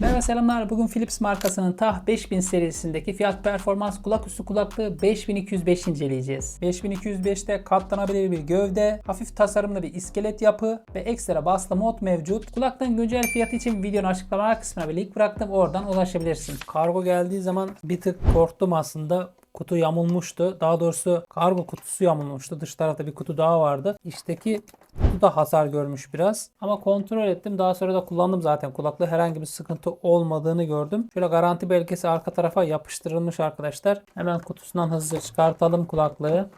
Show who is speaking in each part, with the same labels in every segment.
Speaker 1: Merhaba selamlar. Bugün Philips markasının TAH 5000 serisindeki fiyat performans kulaküstü kulaklığı 5205 inceleyeceğiz. 5205'te katlanabilir bir gövde, hafif tasarımlı bir iskelet yapı ve ekstra baslı mod mevcut. Kulaklığın güncel fiyatı için videonun açıklamalar kısmına bir link bıraktım. Oradan ulaşabilirsin. Kargo geldiği zaman bir tık korktum aslında kutu yamulmuştu. Daha doğrusu kargo kutusu yamulmuştu. Dış tarafta bir kutu daha vardı. İçteki kutu da hasar görmüş biraz. Ama kontrol ettim. Daha sonra da kullandım zaten. Kulaklığı herhangi bir sıkıntı olmadığını gördüm. Şöyle garanti belgesi arka tarafa yapıştırılmış arkadaşlar. Hemen kutusundan hızlıca çıkartalım kulaklığı.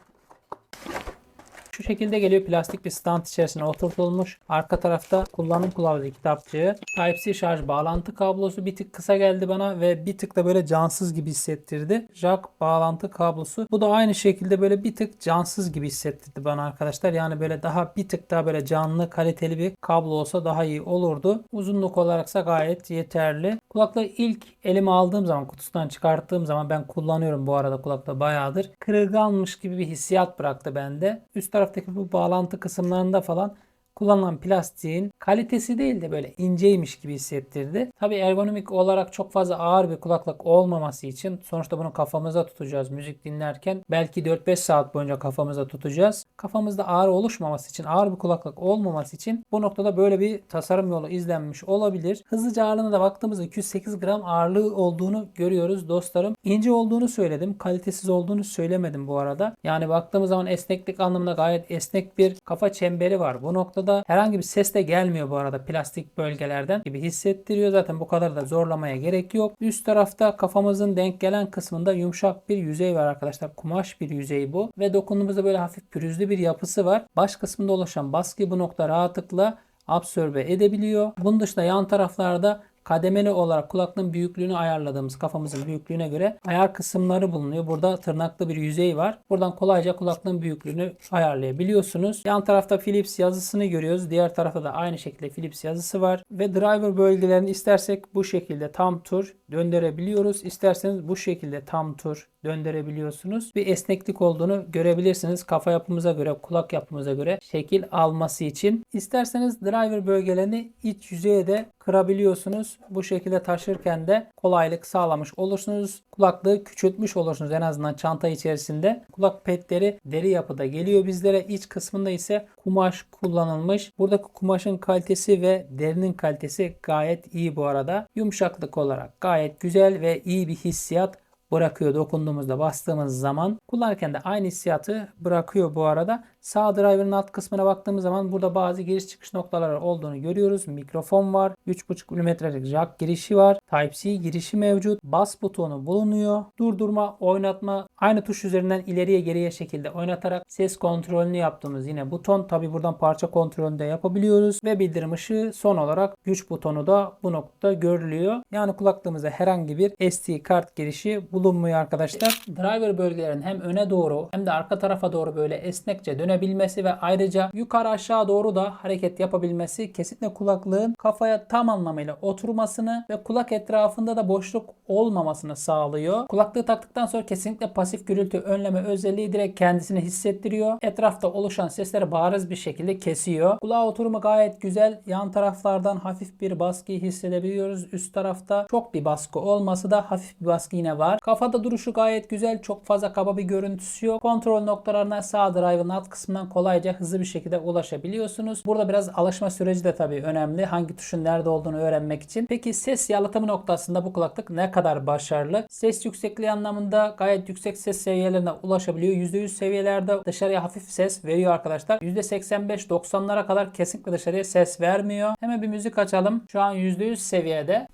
Speaker 1: Şu şekilde geliyor plastik bir stand içerisine oturtulmuş. Arka tarafta kullanım kılavuzu kitapçığı. Type-C şarj bağlantı kablosu bir tık kısa geldi bana ve bir tık da böyle cansız gibi hissettirdi. Jack bağlantı kablosu. Bu da aynı şekilde böyle bir tık cansız gibi hissettirdi bana arkadaşlar. Yani böyle daha bir tık daha böyle canlı kaliteli bir kablo olsa daha iyi olurdu. Uzunluk olaraksa gayet yeterli. Kulaklığı ilk elime aldığım zaman kutusundan çıkarttığım zaman ben kullanıyorum bu arada kulaklığı bayağıdır. Kırılganmış gibi bir hissiyat bıraktı bende. Üst taraftaki bu bağlantı kısımlarında falan kullanılan plastiğin kalitesi değil de böyle inceymiş gibi hissettirdi. Tabi ergonomik olarak çok fazla ağır bir kulaklık olmaması için sonuçta bunu kafamıza tutacağız müzik dinlerken. Belki 4-5 saat boyunca kafamıza tutacağız. Kafamızda ağrı oluşmaması için, ağır bir kulaklık olmaması için bu noktada böyle bir tasarım yolu izlenmiş olabilir. Hızlıca ağırlığına da baktığımızda 208 gram ağırlığı olduğunu görüyoruz dostlarım. İnce olduğunu söyledim. Kalitesiz olduğunu söylemedim bu arada. Yani baktığımız zaman esneklik anlamında gayet esnek bir kafa çemberi var. Bu noktada herhangi bir ses de gelmiyor bu arada plastik bölgelerden gibi hissettiriyor. Zaten bu kadar da zorlamaya gerek yok. Üst tarafta kafamızın denk gelen kısmında yumuşak bir yüzey var arkadaşlar. Kumaş bir yüzey bu. Ve dokunduğumuzda böyle hafif pürüzlü bir yapısı var. Baş kısmında oluşan baskı bu nokta rahatlıkla absorbe edebiliyor. Bunun dışında yan taraflarda kademeli olarak kulaklığın büyüklüğünü ayarladığımız kafamızın büyüklüğüne göre ayar kısımları bulunuyor. Burada tırnaklı bir yüzey var. Buradan kolayca kulaklığın büyüklüğünü ayarlayabiliyorsunuz. Yan tarafta Philips yazısını görüyoruz. Diğer tarafta da aynı şekilde Philips yazısı var. Ve driver bölgelerini istersek bu şekilde tam tur döndürebiliyoruz. İsterseniz bu şekilde tam tur döndürebiliyorsunuz. Bir esneklik olduğunu görebilirsiniz. Kafa yapımıza göre, kulak yapımıza göre şekil alması için. İsterseniz driver bölgelerini iç yüzeye de kırabiliyorsunuz. Bu şekilde taşırken de kolaylık sağlamış olursunuz. Kulaklığı küçültmüş olursunuz en azından çanta içerisinde. Kulak petleri deri yapıda geliyor bizlere. İç kısmında ise kumaş kullanılmış. Buradaki kumaşın kalitesi ve derinin kalitesi gayet iyi bu arada. Yumuşaklık olarak gayet güzel ve iyi bir hissiyat bırakıyor dokunduğumuzda bastığımız zaman. Kullanırken de aynı hissiyatı bırakıyor bu arada. Sağ driver'ın alt kısmına baktığımız zaman burada bazı giriş çıkış noktaları olduğunu görüyoruz. Mikrofon var. 3.5 mm'lik jack girişi var. Type-C girişi mevcut. Bas butonu bulunuyor. Durdurma, oynatma aynı tuş üzerinden ileriye geriye şekilde oynatarak ses kontrolünü yaptığımız yine buton. Tabi buradan parça kontrolünü de yapabiliyoruz. Ve bildirim ışığı son olarak güç butonu da bu noktada görülüyor. Yani kulaklığımızda herhangi bir SD kart girişi bulunmuyor arkadaşlar. Driver bölgelerin hem öne doğru hem de arka tarafa doğru böyle esnekçe dönebilmesi ve ayrıca yukarı aşağı doğru da hareket yapabilmesi kesinlikle kulaklığın kafaya tam anlamıyla oturmasını ve kulak etrafında da boşluk olmamasını sağlıyor. Kulaklığı taktıktan sonra kesinlikle pasif gürültü önleme özelliği direkt kendisini hissettiriyor. Etrafta oluşan sesleri bariz bir şekilde kesiyor. Kulağa oturumu gayet güzel. Yan taraflardan hafif bir baskıyı hissedebiliyoruz. Üst tarafta çok bir baskı olması da hafif bir baskı yine var. Kafada duruşu gayet güzel. Çok fazla kaba bir görüntüsü yok. Kontrol noktalarına sağ drive'ın alt kısmından kolayca hızlı bir şekilde ulaşabiliyorsunuz. Burada biraz alışma süreci de tabii önemli. Hangi tuşun nerede olduğunu öğrenmek için. Peki ses yalıtımı noktasında bu kulaklık ne kadar başarılı? Ses yüksekliği anlamında gayet yüksek ses seviyelerine ulaşabiliyor. %100 seviyelerde dışarıya hafif ses veriyor arkadaşlar. %85-90'lara kadar kesinlikle dışarıya ses vermiyor. Hemen bir müzik açalım. Şu an %100 seviyede.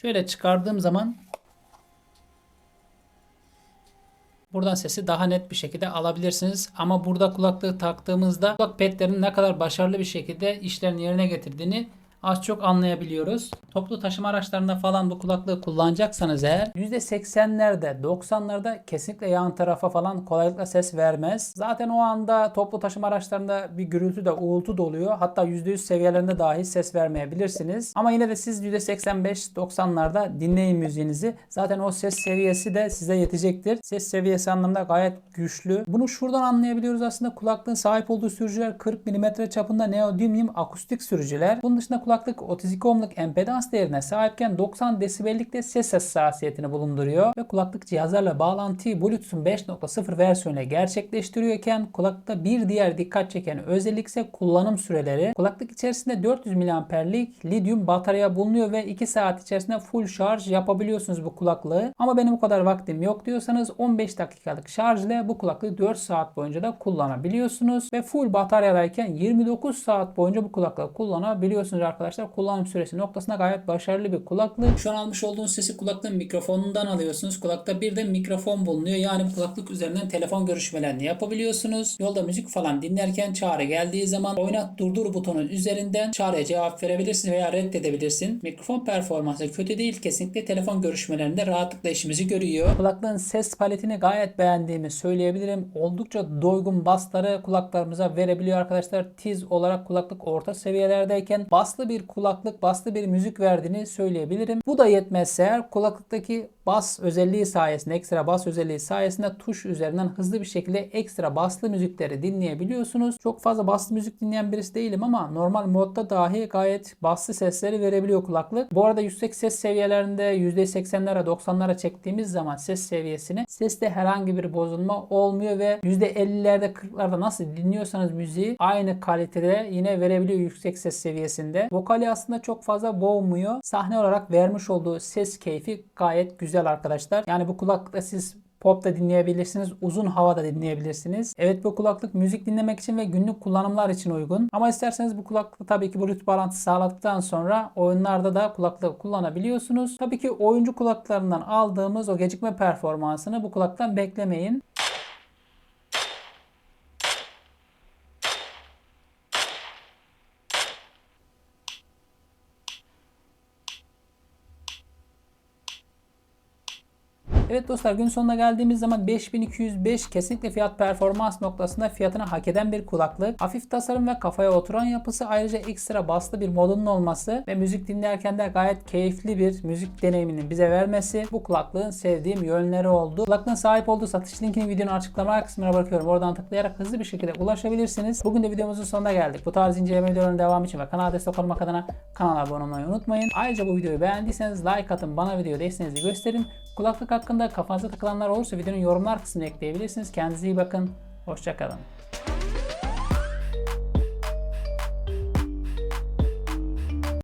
Speaker 1: Şöyle çıkardığım zaman Buradan sesi daha net bir şekilde alabilirsiniz. Ama burada kulaklığı taktığımızda kulak petlerin ne kadar başarılı bir şekilde işlerini yerine getirdiğini az çok anlayabiliyoruz. Toplu taşıma araçlarında falan bu kulaklığı kullanacaksanız eğer %80'lerde 90'larda kesinlikle yan tarafa falan kolaylıkla ses vermez. Zaten o anda toplu taşıma araçlarında bir gürültü de uğultu da oluyor. Hatta %100 seviyelerinde dahi ses vermeyebilirsiniz. Ama yine de siz %85-90'larda dinleyin müziğinizi. Zaten o ses seviyesi de size yetecektir. Ses seviyesi anlamda gayet güçlü. Bunu şuradan anlayabiliyoruz aslında kulaklığın sahip olduğu sürücüler 40 mm çapında neodymium akustik sürücüler. Bunun dışında kulaklık 32 ohmluk empedans değerine sahipken 90 desibellik de ses hassasiyetini bulunduruyor ve kulaklık cihazlarla bağlantıyı Bluetooth'un 5.0 versiyonuyla gerçekleştiriyorken kulaklıkta bir diğer dikkat çeken özellik ise kullanım süreleri. Kulaklık içerisinde 400 mAh'lik lityum batarya bulunuyor ve 2 saat içerisinde full şarj yapabiliyorsunuz bu kulaklığı. Ama benim o kadar vaktim yok diyorsanız 15 dakikalık şarj ile bu kulaklığı 4 saat boyunca da kullanabiliyorsunuz ve full bataryadayken 29 saat boyunca bu kulaklığı kullanabiliyorsunuz arkadaşlar. Kullanım süresi noktasında gayet başarılı bir kulaklık. Şu an almış olduğunuz sesi kulaklığın mikrofonundan alıyorsunuz. Kulakta bir de mikrofon bulunuyor. Yani kulaklık üzerinden telefon görüşmelerini yapabiliyorsunuz. Yolda müzik falan dinlerken çağrı geldiği zaman oynat durdur butonu üzerinden çağrıya cevap verebilirsin veya reddedebilirsin. Mikrofon performansı kötü değil. Kesinlikle telefon görüşmelerinde rahatlıkla işimizi görüyor. Kulaklığın ses paletini gayet beğendiğimi söyleyebilirim. Oldukça doygun basları kulaklarımıza verebiliyor arkadaşlar. Tiz olarak kulaklık orta seviyelerdeyken baslı bir kulaklık, baslı bir müzik verdiğini söyleyebilirim. Bu da yetmezse eğer kulaklıktaki bas özelliği sayesinde, ekstra bas özelliği sayesinde tuş üzerinden hızlı bir şekilde ekstra baslı müzikleri dinleyebiliyorsunuz. Çok fazla baslı müzik dinleyen birisi değilim ama normal modda dahi gayet baslı sesleri verebiliyor kulaklık. Bu arada yüksek ses seviyelerinde %80'lere 90'lara çektiğimiz zaman ses seviyesini seste herhangi bir bozulma olmuyor ve %50'lerde 40'larda nasıl dinliyorsanız müziği aynı kalitede yine verebiliyor yüksek ses seviyesinde. Vokali aslında çok fazla boğmuyor. Sahne olarak vermiş olduğu ses keyfi gayet güzel arkadaşlar. Yani bu kulaklıkta siz Pop da dinleyebilirsiniz. Uzun hava da dinleyebilirsiniz. Evet bu kulaklık müzik dinlemek için ve günlük kullanımlar için uygun. Ama isterseniz bu kulaklık tabii ki Bluetooth bağlantısı sağladıktan sonra oyunlarda da kulaklığı kullanabiliyorsunuz. Tabii ki oyuncu kulaklarından aldığımız o gecikme performansını bu kulaktan beklemeyin. Evet dostlar gün sonuna geldiğimiz zaman 5205 kesinlikle fiyat performans noktasında fiyatını hak eden bir kulaklık. Hafif tasarım ve kafaya oturan yapısı ayrıca ekstra baslı bir modunun olması ve müzik dinlerken de gayet keyifli bir müzik deneyiminin bize vermesi bu kulaklığın sevdiğim yönleri oldu. Kulaklığın sahip olduğu satış linkini videonun açıklama kısmına bırakıyorum. Oradan tıklayarak hızlı bir şekilde ulaşabilirsiniz. Bugün de videomuzun sonuna geldik. Bu tarz inceleme videolarının devamı için ve kanala destek olmak adına kanala abone olmayı unutmayın. Ayrıca bu videoyu beğendiyseniz like atın, bana video desteğinizi gösterin. Kulaklık hakkında kafanıza takılanlar olursa videonun yorumlar kısmına ekleyebilirsiniz. Kendinize iyi bakın. Hoşçakalın.